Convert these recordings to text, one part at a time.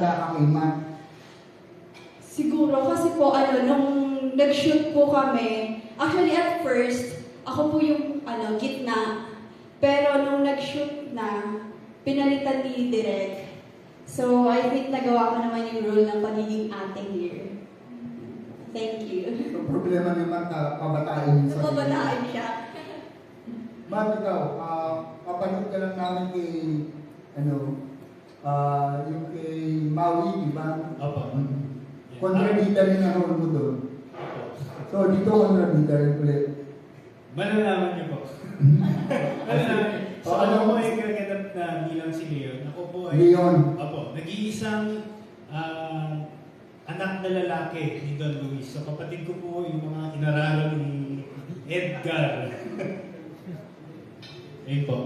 handa ka kay Matt? Siguro kasi po ano nung nag-shoot po kami, actually at first ako po yung ano gitna. Pero nung nag-shoot na, pinalitan ni Direk. So I think nagawa ko naman yung role ng pagiging ate here. Thank you. So, problema ni Matt, uh, pabatain sa Pabataan siya. Matt, ikaw, uh, papanood ka lang namin kay, ano, ah, yung kay Maui, di ba? Opo. Kontrabida rin ang role mo doon. So, dito kontrabida rin ulit. Malalaman niyo po. Malalaman niyo. So, O, ako ano? po ay kinaganap na bilang si Leon. Ako po ay... Leon. Opo. Nag-iisang ah, anak na lalaki ni Don Luis. So, kapatid ko po yung mga inaralan ni Edgar. Ayun po.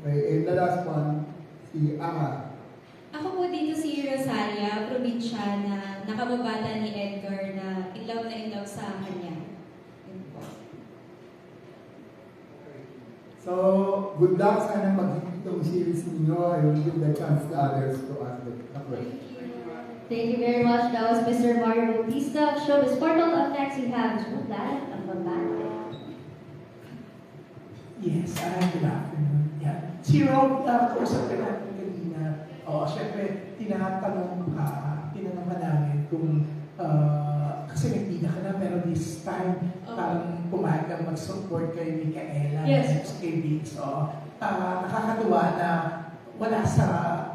Okay, and the last one, si Ama. Ako po dito si Rosalia, probinsyana, nakababata ni Edgar na in love na in love sa kanya. So, good luck. Sana mag-hit itong series ninyo. I will give the chance to others to ask the question. Thank you very much. That was Mr. Mario Bautista. Showbiz Portal. Up next, we have Julan ang babae. Yes, ah, good afternoon. Yeah. Si Rob, uh, kausap ka natin kanina. Oo, syempre, tinatanong ka, tinanong ka namin kung, ah, kasi nagtida ka na, pero this time, parang pumayag ka mag-support kay Micaela. Yes. Kay Vince, oo. Ah, nakakatuwa na wala sa,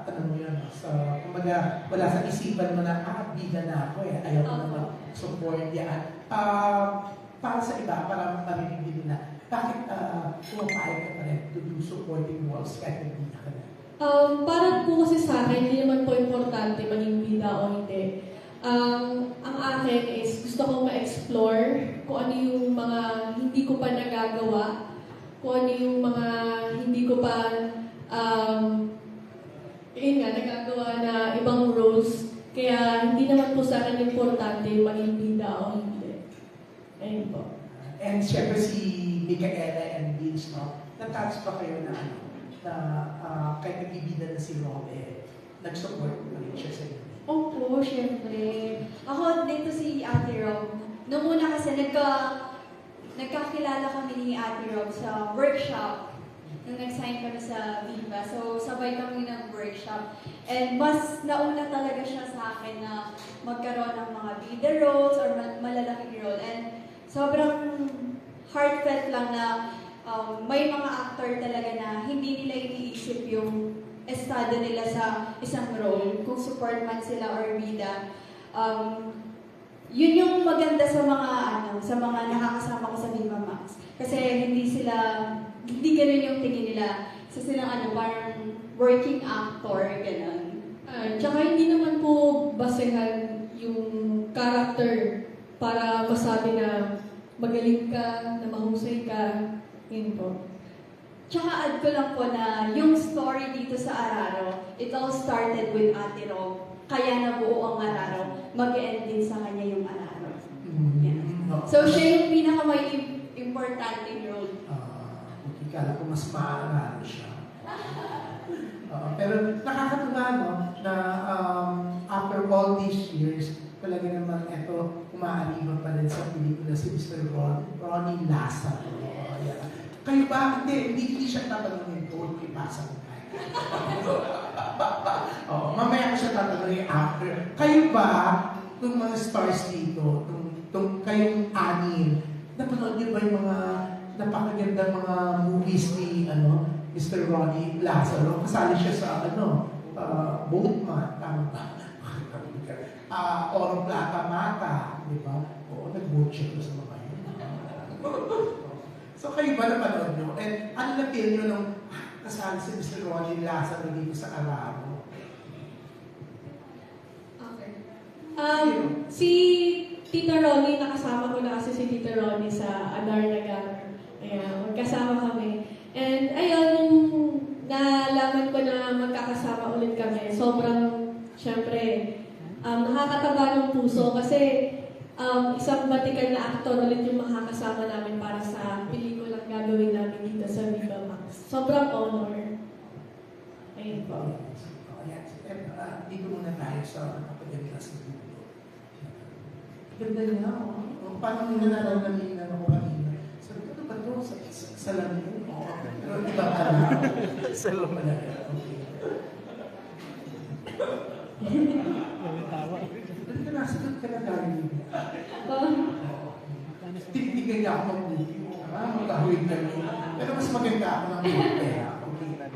ano mo yun, sa, kumbaga, wala sa isipan mo na, ah, bida na ako eh, ayaw ko na Oo. mag-support yan. Ah, para sa iba, para marinig din nila, bakit uh, pumapayag ka pa rin to do supporting roles kahit hindi ka na? Um, para po kasi sa akin, hindi naman po importante maging bida o hindi. Um, ang akin is gusto kong ma-explore kung ano yung mga hindi ko pa nagagawa, kung ano yung mga hindi ko pa, um, yun nga, nagagawa na ibang roles. Kaya hindi naman po sa akin importante maging bida o hindi. Ayun po. And syempre si Micaela and Vince, no? Natouch pa kayo na ano, na uh, kahit nagbibida na si Rob, eh, nag-support pa rin siya sa inyo. Opo, syempre. Ako dito si Ate Rob. Noong una kasi nagka, nagkakilala kami ni Ate Rob sa workshop. Nung nag-sign kami sa Viva. So, sabay kami ng workshop. And mas nauna talaga siya sa akin na magkaroon ng mga leader roles or mal- malalaking role. And sobrang um, may mga actor talaga na hindi nila iniisip yung estado nila sa isang role, kung support man sila or bida. Um, yun yung maganda sa mga ano, sa mga nakakasama ko sa Viva Max. Kasi hindi sila, hindi ganun yung tingin nila. Sa silang ano, parang working actor, ganun. Ah, tsaka hindi naman po basehan yung character para masabi na magaling ka, na mahusay ka. Yun po. Tsaka add ko lang po na yung story dito sa Araro, it all started with Ate Rob. Kaya nabuo ang Araro, mag-end din sa kanya yung Araro. Yes. No? So siya yung pinaka may im- importante role. Ah, okay, kala ko mas maararo siya. Ah, pero nakakatuwa no, na um, after all these years, talaga naman ito, umaaliba pa rin sa pelikula si Mr. Ron, Ronnie Lasa. Yeah. Kayo ba? Hindi, hindi, hindi siya tatanungin ko, ipasa ko tayo. oh, mamaya ko siya tatanungin after. Kayo ba, itong mga stars dito, itong, itong kayong anim, napanood niyo ba yung mga napakagandang mga movies ni ano, Mr. Ronnie Lazaro? Kasali siya sa ano, uh, Boatman, tama ba? Ah, Oro Plata Mata, di ba? Oo, siya doon sa mga yun. so kayo ba napanood nyo? And ano na feel nyo nung ah, kasali si Mr. Ronnie Lazaro dito sa Araro? Okay. Um, si Tita Ronnie, nakasama ko na kasi si Tita Ronnie sa Adar Nagar. Ayan, magkasama kami. And ayun, nung nalaman ko na magkakasama ulit kami, sobrang, syempre, um, nakakataba ng puso kasi um, isang batikan na actor ulit yung makakasama namin para sa pelikulang gagawin namin dito sa Viva Max. Sobrang honor. Ayun po. Oh, yes. uh, dito muna tayo sa napakaganda sa dulo. Ganda niya, oh. oh parang may nararamdamin na ako kanina. Sabi ko, ano ba ito? Sa, sa, sa lamin? Oo. Pero iba ka na. sa lamin. Okay. Ba't ka na tayo? Titigan niya ako mag-movie. Ah, magkahawig kami. Pero mas maganda ako ng. Okay.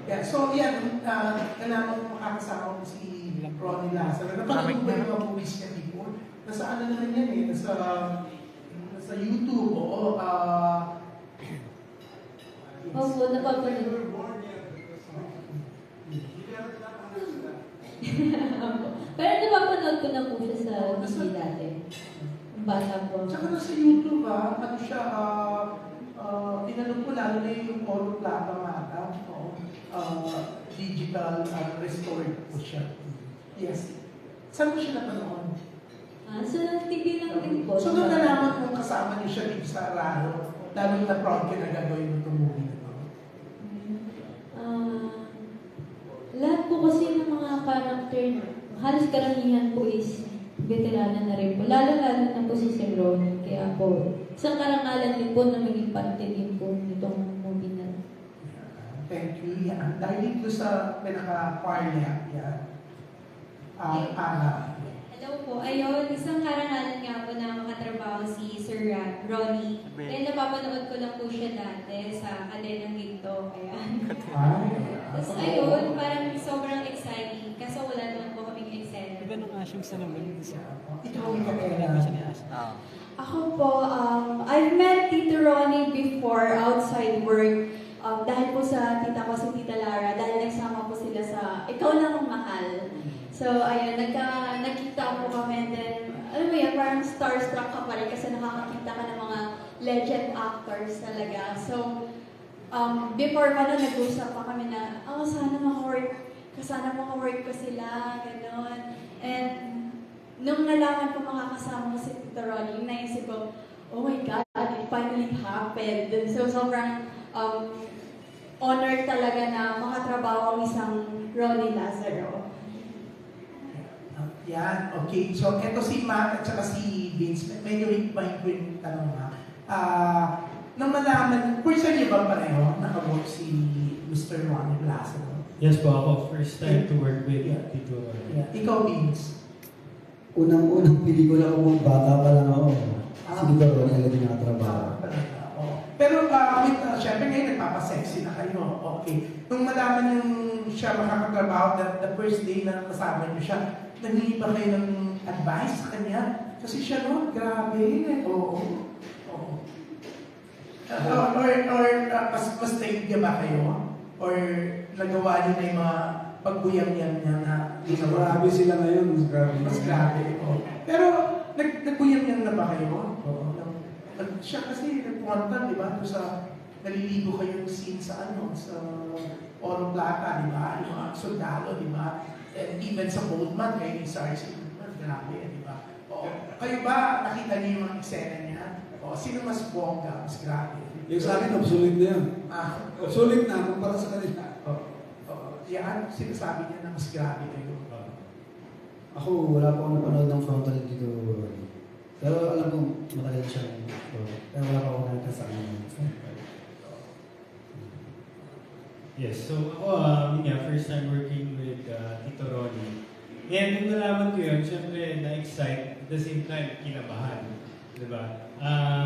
Yeah, so yan, uh, kailangan ko makakasama ko si Ronnie Lazaro. Napanood ko yung mga movies niya before. Nasa ano na rin yan eh, nasa, nasa YouTube. Oo, ah, Opo, napapanood. Pero napapanood ko na sa TV dati. Bata po. Tsaka nasa YouTube ah, ano siya, ah, ah, tinanong ko lalo na yung Oro Plata Mata. Oo. Ah, digital at restored po siya. Yes. Saan mo siya napanood? Ah, sa TV lang din po. So nung nalaman kong kasama niyo siya dito sa Araro, lalo na proud ka na gagawin mo itong movie na to. Ah, lahat po kasi ng mga character, halos karamihan po is veterana na rin po. Lalo-lalo na po si Sir Ronnie. Kaya po, isang karangalan din po na maging parte din po nitong movie na. Thank you. Yan. Dahil dito sa pinaka-choir niya, yan. Ah, Ana. Hello po. Ayun, isang karangalan nga po na makatrabaho si Sir Ronnie. Dahil napapanood ko lang po siya dati sa Alenang Ginto. Kaya, Ay. tapos ayun, parang sobrang exciting. Kaso wala naman eksena. Ganun Asyong sa naman. Ito ang kakailan. Ako po, um, I've met Tito Ronnie before outside work. Um, dahil po sa tita ko, si Tita Lara, dahil nagsama po sila sa Ikaw Lang Ang Mahal. So, ayun, nagka, nagkita po kami and then, alam mo yan, parang starstruck ka pa rin kasi nakakakita ka ng mga legend actors talaga. So, um, before pa nun, nag-usap pa kami na, oh, sana maka-work, sana maka-work ko sila, gano'n. And, nung nalaman ko makakasama ko si Tito Ronnie, naisip ko, oh my God, it finally happened. So, sobrang um, honor talaga na makatrabaho ang isang Ronnie Lazaro. Yan, okay. So, eto si Matt at saka si Vince. Medyo hikmahin ko yung tanong ha. Ah, nung malaman, time niyo ba pareho nakawork si Mr. Ronnie Lazaro? Yes po ako, first time to work with Tito Ronnie. Yeah. Ikaw, Vince. Unang-unang pelikula ko kung bata pa lang ako. Ah. Sige ba, Ronnie, agad yung nakatrabaho. Oo. Pero uh, with, uh, syempre ngayon nagpapasexy na kayo. Okay. Nung malaman yung siya makakatrabaho, the, the first day na kasama niyo siya, nangingi ba kayo ng advice sa kanya? Kasi siya no, grabe. Oo. Oo. Uh, or, or uh, mas, mas niya ba kayo? Or nagawa niyo na yung mga pagbuyang-yang niya na ginawa? Grabe sila ngayon, mas grabe. Mas grabe. Oh. Pero, nag nagbuyang-yang na ba kayo? Oo. Nag- siya kasi nagpumunta, di ba? Sa naliligo kayong scene sa ano, sa Oro Plata, di ba? Yung mga sundalo, di ba? And even sa Goldman, kayo ni Sarsi, grabe, di ba? Oo. Kayo ba, nakita niyo yung mga eksena niya? O, sino mas bongga, mas grabe? Yung sa akin, obsolete na yun. Ah, Obsolete na, kumpara sa kanila. oo. Oo. Yan, sinasabi niya na mas grabe kayo. Ako, wala pa akong napanood ng frontal dito. Pero alam ko, matagal siya. Pero wala pa akong nakita sa kanya. Yes, so ako, um, nga, first time working with uh, Tito Ronnie. And nung nalaman ko yun, syempre na-excite, at the same time, kinabahan. Diba? Um,